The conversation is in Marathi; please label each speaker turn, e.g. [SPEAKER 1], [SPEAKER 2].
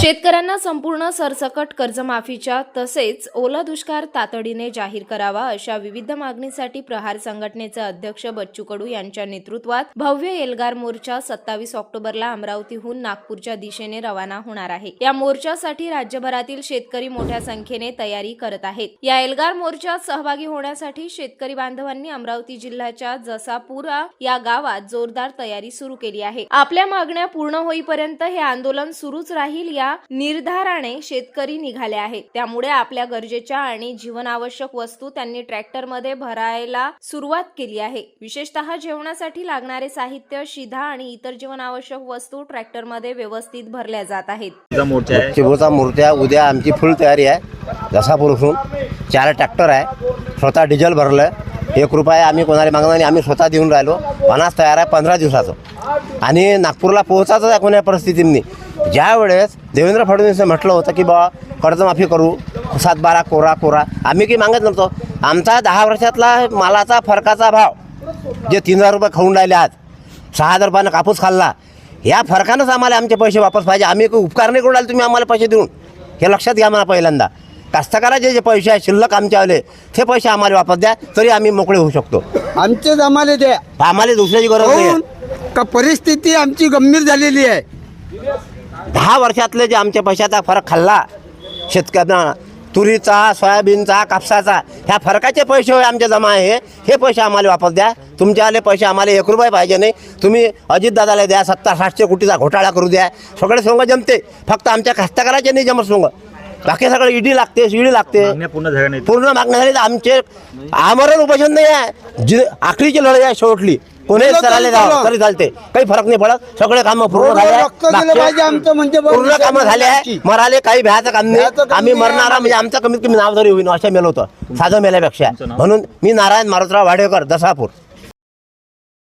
[SPEAKER 1] शेतकऱ्यांना संपूर्ण सरसकट कर्जमाफीच्या तसेच ओला दुष्काळ तातडीने जाहीर करावा अशा विविध मागणीसाठी प्रहार संघटनेचे अध्यक्ष बच्चू कडू यांच्या नेतृत्वात भव्य एल्गार मोर्चा सत्तावीस ऑक्टोबरला अमरावतीहून नागपूरच्या दिशेने रवाना होणार आहे. या मोर्चासाठी राज्यभरातील शेतकरी मोठ्या संख्येने तयारी करत आहेत. या एल्गार मोर्चात सहभागी होण्यासाठी शेतकरी बांधवांनी अमरावती जिल्ह्याच्या जसापुरा या गावात जोरदार तयारी सुरू केली आहे. आपल्या मागण्या पूर्ण होईपर्यंत हे आंदोलन सुरूच राहील या निर्धाराने शेतकरी निघाले आहेत. त्यामुळे आपल्या गरजेच्या आणि जीवनावश्यक वस्तू त्यांनी ट्रॅक्टरमध्ये भरायला सुरुवात केली आहे. विशेषतः जेवणासाठी लागणारे साहित्य शिधा आणि इतर जीवनावश्यक वस्तू ट्रॅक्टरमध्ये व्यवस्थित भरल्या जात आहेत.
[SPEAKER 2] चा मोर्चा आहे.
[SPEAKER 3] चिबूचा मूर्त्या उद्या आमची फुल तयारी आहे. जसापूरहून चार ट्रॅक्टर आहे. स्वतः डिझेल भरलं. एक रुपया आम्ही कोणाला मागणार नाही. आम्ही स्वतः देऊन राहिलो. पन्नास तयार आहे. पंधरा दिवसाचं. आणि नागपूरला पोहोचायचं आहे कोण्या परिस्थितींनी. ज्या वेळेस देवेंद्र फडणवीसने म्हटलं होतं की बा कर्जमाफी करू सात बारा कोरा कोरा. आम्ही काही मागत नव्हतो. आमचा दहा वर्षातला मालाचा फरकाचा भाव जे तीन हजार रुपये खाऊन राहिले आज सहा हजार रुपयानं कापूस खाल्ला या फरकानंच आम्हाला आमचे पैसे वापस पाहिजे. आम्ही काही उपकार नाही करू राहिले तुम्ही आम्हाला पैसे देऊन. हे लक्षात घ्या मला पहिल्यांदा. कास्तकाराचे जे पैसे आहेत शिल्लक आमचे आले ते पैसे आम्हाला वापस द्या तरी आम्ही मोकळे होऊ शकतो.
[SPEAKER 4] आमचे आम्हाला द्या.
[SPEAKER 3] आम्हाला दुसऱ्याची गरज नाही.
[SPEAKER 4] काहून? का परिस्थिती आमची गंभीर झालेली आहे.
[SPEAKER 3] दहा वर्षातले जे आमच्या पैशाचा फरक खाल्ला शेतकऱ्यांना तुरीचा सोयाबीनचा कापसाचा ह्या फरकाचे पैसे होय आमचे जमा आहे. हे पैसे आम्हाला वापस द्या. तुमचे आले पैसे आम्हाला एक रुपये पाहिजे नाही. तुम्ही अजितदादाला द्या सत्तर सातशे कोटीचा घोटाळा करू द्या. सगळे सोंग जमते. फक्त आमच्या कास्तकाराचे नाही जमत सोंग बाकी सगळं ईडी लागते शिडी लागते.
[SPEAKER 2] पूर्ण झाल्या नाही
[SPEAKER 3] पूर्ण मागण्या झाली तर आमचे आमरण उपोषण नाही आहे. जी आखरीची लढाई आहे शेवटली.
[SPEAKER 4] केलं
[SPEAKER 3] चालले जावं?
[SPEAKER 4] चालेल.
[SPEAKER 3] तरी चालते काही फरक नाही पडत. सगळे कामं पूर्ण
[SPEAKER 4] रोडवर
[SPEAKER 3] झाले. आहे.
[SPEAKER 4] आमचं म्हणजे
[SPEAKER 3] पूर्ण कामं झाले. आहे. मराले काही भ्याचं काम नाही. आम्ही मरणारा म्हणजे आमचं कमीत कमी नाव तरी होईन असं मेलं होतं. साधं मेल्यापेक्षा? म्हणून मी नारायण मारुतराव वाडेकर दसापूर